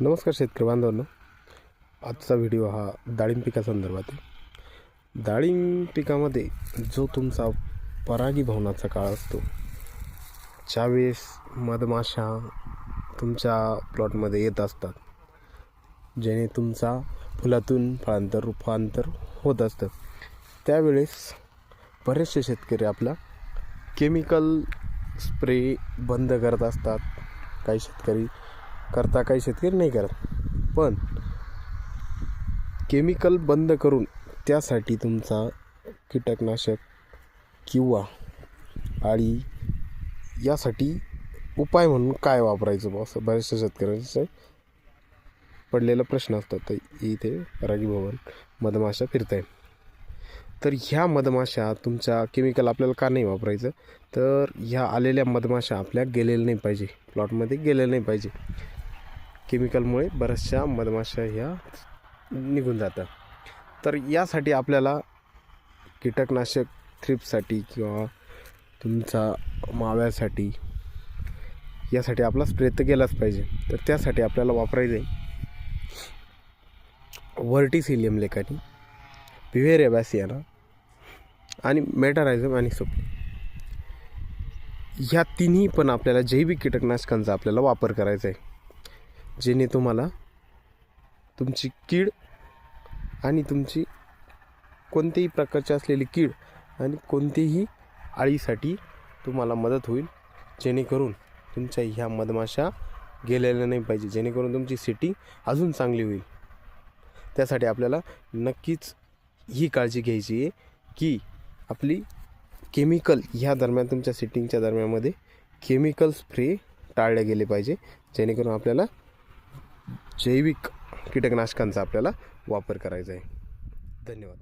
नमस्कार शेतकरी बांधवांनो. आजचा व्हिडिओ हा डाळिंब पिकासंदर्भात आहे. डाळिंब पिकामध्ये जो तुमचा परागीभवनाचा काळ असतो ज्यावेळेस मधमाशा तुमच्या प्लॉटमध्ये येत असतात ज्याने तुमचा फुलातून फळांतर रूपांतर होत असतं त्यावेळेस बरेचसे शेतकरी आपला केमिकल स्प्रे बंद करत असतात. काही शेतकरी करता काही शेतकरी नाही करत. पण केमिकल बंद करून त्यासाठी तुमचा कीटकनाशक किंवा आळी यासाठी उपाय म्हणून काय वापरायचं बा असं बऱ्याचशा शेतकऱ्यांचे पडलेला प्रश्न असतात. तर इथे परागीभवन मधमाशा फिरताय. तर ह्या मधमाशा तुमच्या केमिकल आपल्याला का नाही वापरायचं? तर ह्या आलेल्या मधमाशा आपल्या गेलेल्या नाही पाहिजे. प्लॉटमध्ये गेलेल्या नाही पाहिजे. केमिकलमुळे बऱ्याचशा मधमाशा ह्या निघून जातात. तर यासाठी आपल्याला कीटकनाशक थ्रिपसाठी किंवा तुमचा माव्यासाठी यासाठी आपला स्प्रे तर केलाच पाहिजे. तर त्यासाठी आपल्याला वापरायचं आहे व्हर्टिसिलियम लेखानी पिव्हेरिया बॅसियाना आणि मेटारायझम आणि सोपी. ह्या तिन्ही पण आपल्याला जैविक कीटकनाशकांचा आपल्याला वापर करायचा आहे जेणे तुम्हाला तुमची कीड आणि तुमची कोणत्याही प्रकारची असलेली कीड आणि कोणतेही आळीसाठी तुम्हाला मदत होईल जेणेकरून तुमच्या ह्या मधमाशा गेलेल्या नाही पाहिजे जेणेकरून तुमची सिटिंग अजून चांगली होईल. त्यासाठी आपल्याला नक्कीच ही काळजी घ्यायची आहे की आपली केमिकल ह्या दरम्यान तुमच्या सिटिंगच्या दरम्यानमध्ये केमिकल स्प्रे टाळले गेले पाहिजे जेणेकरून आपल्याला जैविक कीटकनाशकांचा आपल्याला वापर करायचा आहे. धन्यवाद.